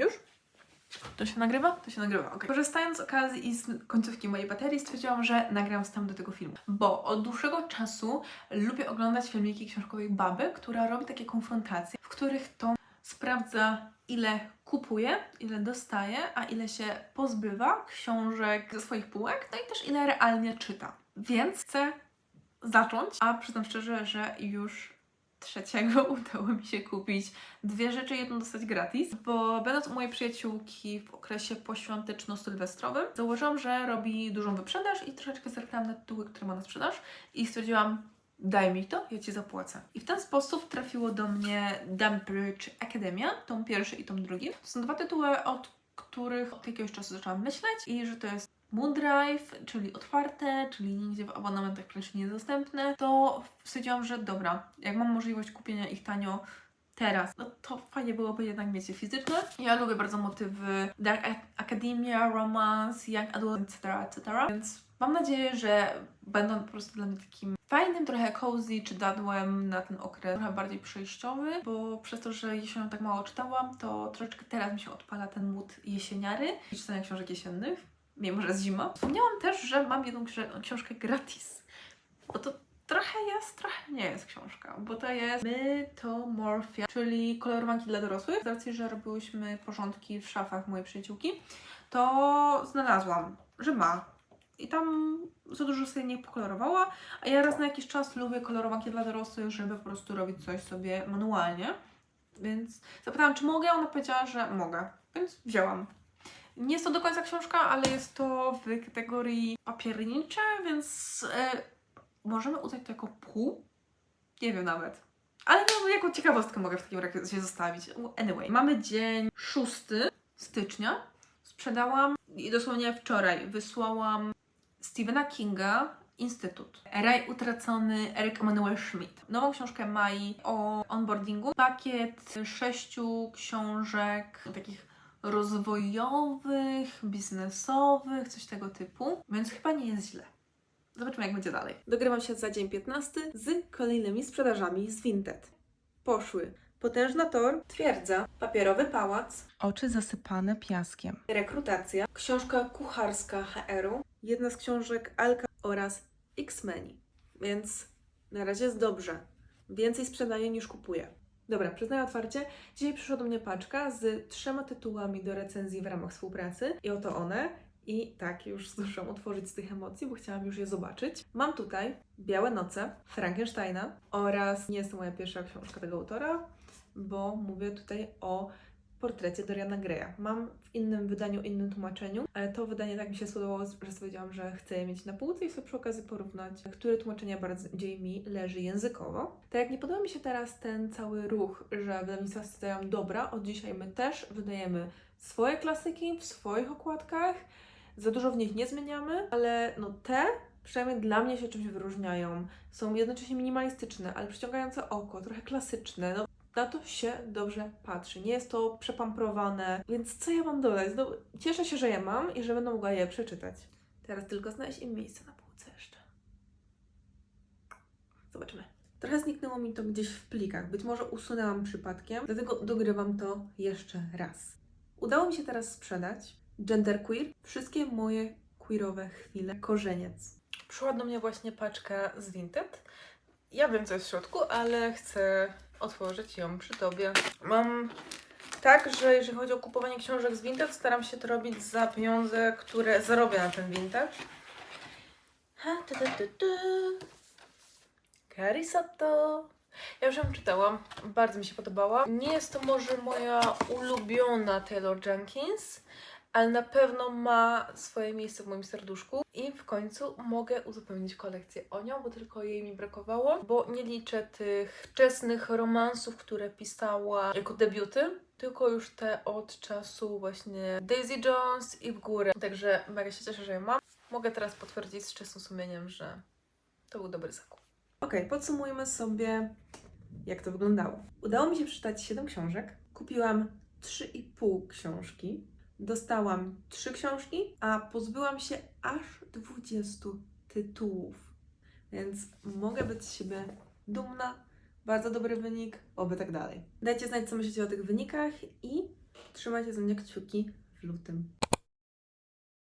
Już? To się nagrywa? To się nagrywa, ok. Korzystając z okazji i z końcówki mojej baterii, stwierdziłam, że nagram wstęp do tego filmu. Bo od dłuższego czasu lubię oglądać filmiki książkowej baby, która robi takie konfrontacje, w których to sprawdza, ile kupuje, ile dostaje, a ile się pozbywa książek ze swoich półek, no i też ile realnie czyta. Więc chcę zacząć, a przyznam szczerze, że już trzeciego udało mi się kupić dwie rzeczy, jedną dostać gratis, bo będąc u mojej przyjaciółki w okresie poświąteczno-sylwestrowym, założyłam, że robi dużą wyprzedaż i troszeczkę zerknęłam na tytuły, które ma na sprzedaż i stwierdziłam, daj mi to, ja Ci zapłacę. I w ten sposób trafiło do mnie Dumbridge Academia, tom pierwszy i tom drugi. To są dwa tytuły, od których od jakiegoś czasu zaczęłam myśleć i że to jest Moondrive, czyli otwarte, czyli nigdzie w abonamentach praktycznie niedostępne, to stwierdziłam, że dobra, jak mam możliwość kupienia ich tanio teraz, no to fajnie byłoby jednak mieć je fizyczne. Ja lubię bardzo motywy Dark Academia, Romance, Young Adult, etc., etc., więc mam nadzieję, że będą po prostu dla mnie takim fajnym, trochę cozy czy dadłem na ten okres trochę bardziej przejściowy, bo przez to, że jesienią tak mało czytałam, to troszeczkę teraz mi się odpala ten mód jesieniary i czytania książek jesiennych, mimo że jest zima. Wspomniałam też, że mam jedną książkę gratis, bo to trochę jest, trochę nie jest książka, bo to jest Mythomorphia, czyli kolorowanki dla dorosłych. Z racji, że robiłyśmy porządki w szafach mojej przyjaciółki, to znalazłam, że ma. I tam za dużo sobie nie pokolorowała, a ja raz na jakiś czas lubię kolorowanki dla dorosłych, żeby po prostu robić coś sobie manualnie. Więc zapytałam, czy mogę, ona powiedziała, że mogę, więc wzięłam. Nie jest to do końca książka, ale jest to w kategorii papiernicze, więc e, możemy uznać to jako pół. Nie wiem nawet. Ale no, jako ciekawostkę mogę w takim razie zostawić. Anyway, mamy dzień 6 stycznia. Sprzedałam i dosłownie wczoraj wysłałam Stephena Kinga Instytut. Raj utracony Eric Emanuel Schmidt. Nową książkę Mai o onboardingu. Pakiet sześciu książek takich rozwojowych, biznesowych, coś tego typu. Więc chyba nie jest źle. Zobaczymy, jak będzie dalej. Dogrywam się za dzień 15 z kolejnymi sprzedażami z Vinted. Poszły Potężna Tor, Twierdza, Papierowy Pałac, Oczy zasypane piaskiem. Rekrutacja, książka kucharska HR-u, jedna z książek Alka oraz X-Meni. Więc na razie jest dobrze. Więcej sprzedaję niż kupuję. Dobra, przyznaję otwarcie. Dzisiaj przyszła do mnie paczka z trzema tytułami do recenzji w ramach współpracy. I oto one. I tak, już zdążyłam otworzyć z tych emocji, bo chciałam już je zobaczyć. Mam tutaj Białe Noce Frankensteina oraz nie jest to moja pierwsza książka tego autora, bo mówię tutaj o portrecie Doriana Greya. Mam w innym wydaniu, innym tłumaczeniu, ale to wydanie tak mi się spodobało, że stwierdziłam, że chcę je mieć na półce i sobie przy okazji porównać, które tłumaczenie bardziej mi leży językowo. Tak jak nie podoba mi się teraz ten cały ruch, że wydawnictwa stwierdzają, dobra, od dzisiaj my też wydajemy swoje klasyki w swoich okładkach, za dużo w nich nie zmieniamy, ale no te przynajmniej dla mnie się czymś wyróżniają. Są jednocześnie minimalistyczne, ale przyciągające oko, trochę klasyczne. No, na to się dobrze patrzy. Nie jest to przepamprowane, więc co ja mam dodać? No, cieszę się, że je mam i że będę mogła je przeczytać. Teraz tylko znaleźć im miejsce na półce jeszcze. Zobaczymy. Trochę zniknęło mi to gdzieś w plikach. Być może usunęłam przypadkiem, dlatego dogrywam to jeszcze raz. Udało mi się teraz sprzedać Genderqueer. Wszystkie moje queerowe chwile. Korzeniec. Przyszła do mnie właśnie paczka z Vinted. Ja wiem, co jest w środku, ale chcę otworzyć ją przy Tobie. Mam tak, że jeżeli chodzi o kupowanie książek z Vinted, staram się to robić za pieniądze, które zarobię na ten vintage. Ha, tu, tu, tu, tu. Karisato. Ja już ją czytałam, bardzo mi się podobała. Nie jest to może moja ulubiona Taylor Jenkins, ale na pewno ma swoje miejsce w moim serduszku i w końcu mogę uzupełnić kolekcję o nią, bo tylko jej mi brakowało, bo nie liczę tych wczesnych romansów, które pisała jako debiuty, tylko już te od czasu właśnie Daisy Jones i w górę. Także mega się cieszę, że ją mam. Mogę teraz potwierdzić z czystym sumieniem, że to był dobry zakup. Okej, podsumujmy sobie, jak to wyglądało. Udało mi się przeczytać 7 książek. Kupiłam 3,5 książki. Dostałam 3 książki, a pozbyłam się aż 20 tytułów. Więc mogę być z siebie dumna, Bardzo dobry wynik, oby tak dalej. Dajcie znać, co myślicie o tych wynikach i trzymajcie za mnie kciuki w lutym.